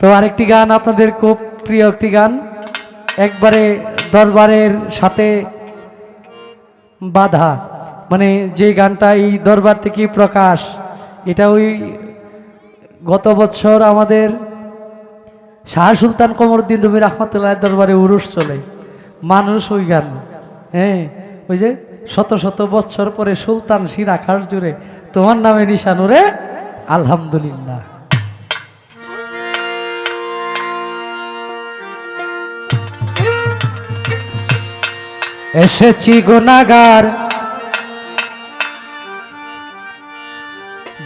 তো আরেকটি গান, আপনাদের খুব প্রিয় একটি গান। একবারে দরবারের সাথে বাধা মানে যে গানটা এই দরবার থেকে প্রকাশ, এটা ওই গত বছর আমাদের শাহ সুলতান কমরুদ্দিন রুমি রহমতুল্লাহ দরবারে উরুস চলে। মানুষ ওই গান হ্যাঁ? ওই যে শত শত বছর পরে সুলতান আকাশ জুড়ে তোমার নামে নিশানুরে আলহামদুলিল্লাহ। এসেছি গুনাগার।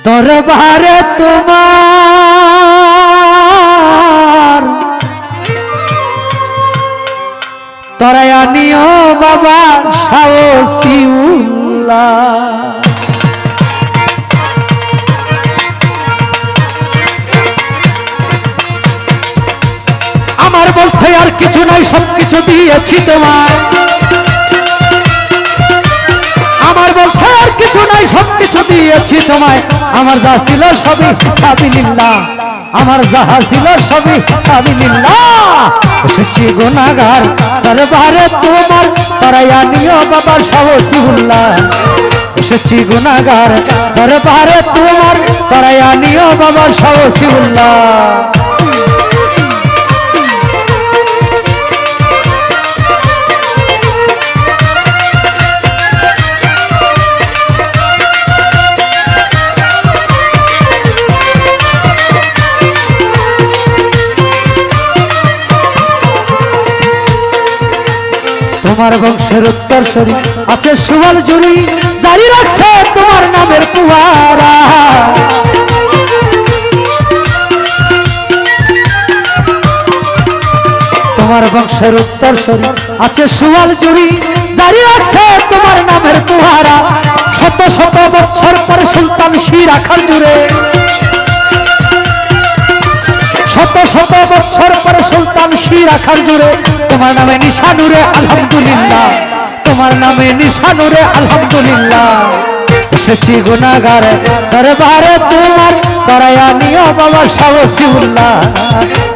দরবারে তোমার। তরাই আনিও বাবা সাহসিউল্লাহ আমার বলতে আর কিছু নাই সব কিছু দিয়েছি তোমার দিয়েছি তোমায়। আমার যা ছিল সবই হিসাবিল্লাহ আমার যাহা ছিল সবই হিসাবিল্লাহ এসেছি গুণাগার দরবারে তোমার করাইয়া নিও বাবার বাবা সাহসিউল্লাহ এসেছি গুণাগার দরবারে তোমার করাইয়া নিও বাবার বাবা সাহসিউল্লাহ তোমার বংশের উত্তর সরি আছে সুবল জুড়ি জারি রাখছে তোমার নামের পুয়ারা তোমার বংশের উত্তর সরি আছে সুবল জুড়ি জারি রাখছে তোমার নামের পুহারা শত শত বছর পরে সুলতান শির রাখার জুড়ে শত শত বছর পরে সুলতান শির রাখার জুড়ে তোমার নামে নিশানুরে আলহামদুলিল্লাহ, তোমার নামে নিশানুরে আলহামদুলিল্লাহ। এসেছি গুনাগার দরবারে তোমার দরায়া নিও বাবা সাহসিউল্লাহ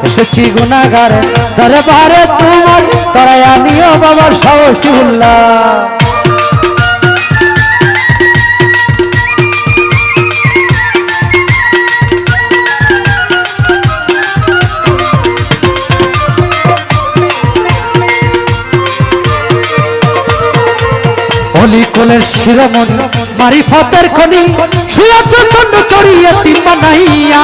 এসেছি গুনাগার দরবারে তোমার দরায়া নিও বাবা সাহসিউল্লাহ অলিকুলের শিরোমণি মারিফতের খনি, শুয়াছ চন্ড চড়িয়ে তিম্বা নাইয়া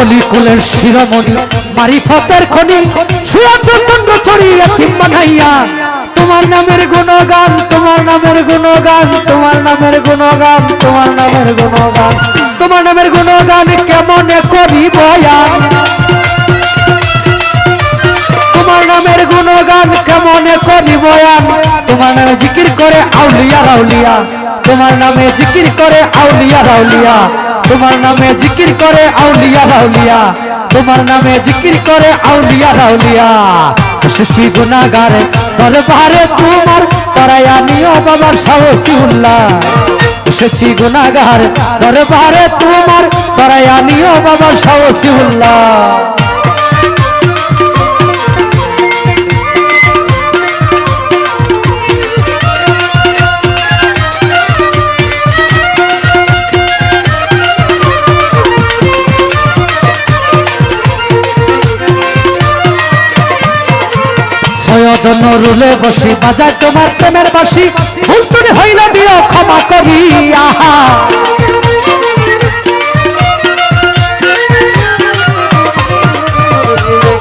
অলিকুলের শিরোমণি মারিফতের খনি, শুয়াছ চন্ড চড়িয়ে তিম্বা নাইয়া তোমার নামের গুণগান, তোমার নামের গুণগান, তোমার নামের গুণগান, তোমার নামের গুণগান, তোমার নামের গুণগান কেমনে করি বয়ান গুণগান কেমনে করি বয়ান তোমার নামে জিকির করে আউলিয়া রাউলিয়া। তোমার নামে জিকির করে আউলিয়া রাউলিয়া। তোমার নামে জিকির করে আউলিয়া রাউলিয়া। তোমার নামে জিকির করে আউলিয়া রাউলিয়া। এসেছি গুনাগারে দরবারে তোমার তরাইয়া নিও বাবার সাহসী উল্লাহ। এসেছি গুনাগার দরবারে তোমার তরাইয়া নিও বাবার সাহসী উল্লাহ। সৈয়দ নরুলে বসি, বাজায় তোমার প্রেমের বাসি ভুল তুমি হইল দিও ক্ষমা করি আহা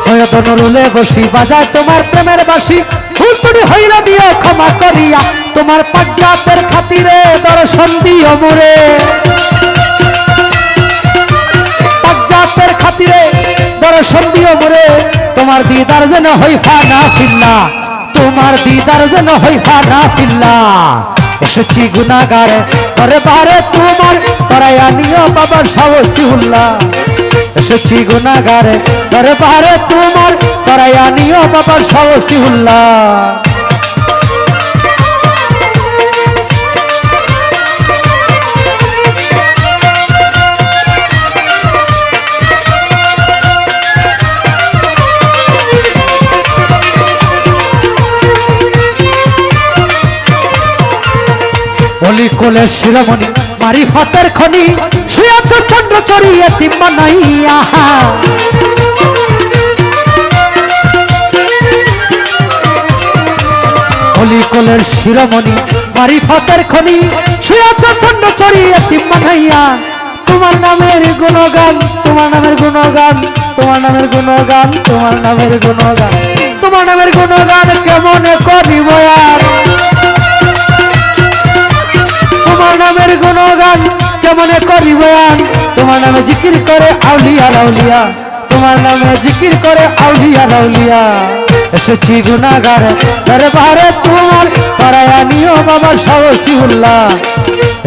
সৈয়দ নরুলে বসি, বাজায় তোমার প্রেমের বাসি ভুল তুমি হইল দিও ক্ষমা করিয়া। তোমার পাঞ্জাবের খাতিরে দর্শন দিও মোরে। পাঞ্জাবের খাতিরে দর্শন দিও মোরে। দিদার যেন হই ফানা ফিল্লা, তোমার দিদার যেন হই ফানা ফিল্লা। এসেছি গুনাগারে পরে বারে তোমার পরায়া নিও বাবার সাহসী উল্লাহ এসেছি গুনাগারে পরে বারে তোমার পরায়া নিও বাবার সাহসী উল্লাহ অলি কোলের শিরোমণি, মারি ফতের খনি শুয়াছ চন্দ্র চড়িয়ে তিম্মা নাইয়া অলি কোলের শিরোমণি, মারি ফতের খনি শুয়াছ চন্দ্র চড়িয়ে তিম্মা নাইয়া তোমার নামের গুণগান, তোমার নামের গুণগান, তোমার নামের গুণগান, তোমার নামের গুণগান, তোমার নামের গুণগান কেমন করিব আর? তোমার নামের গুণগান কেমনে করিব আর তোমার নামে জিকির করে আউলিয়া রাউলিয়া তোমার নামে জিকির করে আউলিয়া রাউলিয়া এসেছি গুণাগার, দরবারে তোমার পারায়া নিও বাবা সাহসী উল্লাহ।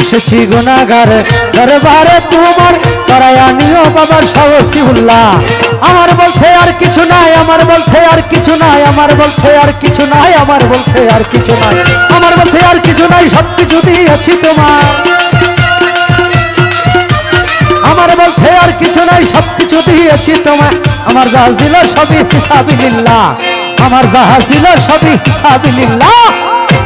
এসেছি গুণাগার, দরবারে তোমার পারায়া নিও বাবা সাহসী উল্লাহ। আমার বলতে আর কিছু নাই, আমার বলতে আর কিছু নাই, আমার বলতে আর কিছু নাই, আমার বলতে আর কিছু নাই, আমার বলতে আর কিছু নাই, সব কিছু দিয়েছি তোমার আমার বলতে আর কিছু নাই, সব কিছু দিয়েছি তোমার আমার যা ছিল সবই হিসাবিল্লাহ আমার যাহা ছিল সবই হিসাবিল্লাহ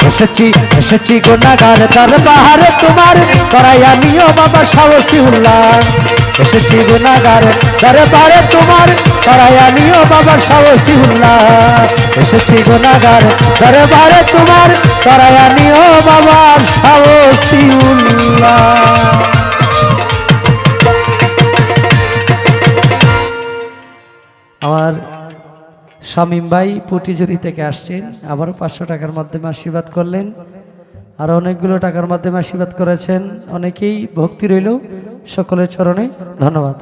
এসেছি এসেছি গুণাগার দরবারে তোমার, করাইয়া নিও বাবা সাহসী উল্লাহ এসেছি গুণাগার দরবারে তোমার করাইয়া নিও বাবা সাহসী উল্লাহ এসেছি গুণাগার দরবারে তোমার করাইয়া নিও বাবা সাহসী উল্লাহ আমার শামীম ভাই পুটিজুরি থেকে আসছেন। আবারও পাঁচশো টাকার মাধ্যমে আশীর্বাদ করলেন। আর অনেকগুলো টাকার মাধ্যমে আশীর্বাদ করেছেন। অনেকেই ভক্তি রইল। সকলের চরণে ধন্যবাদ।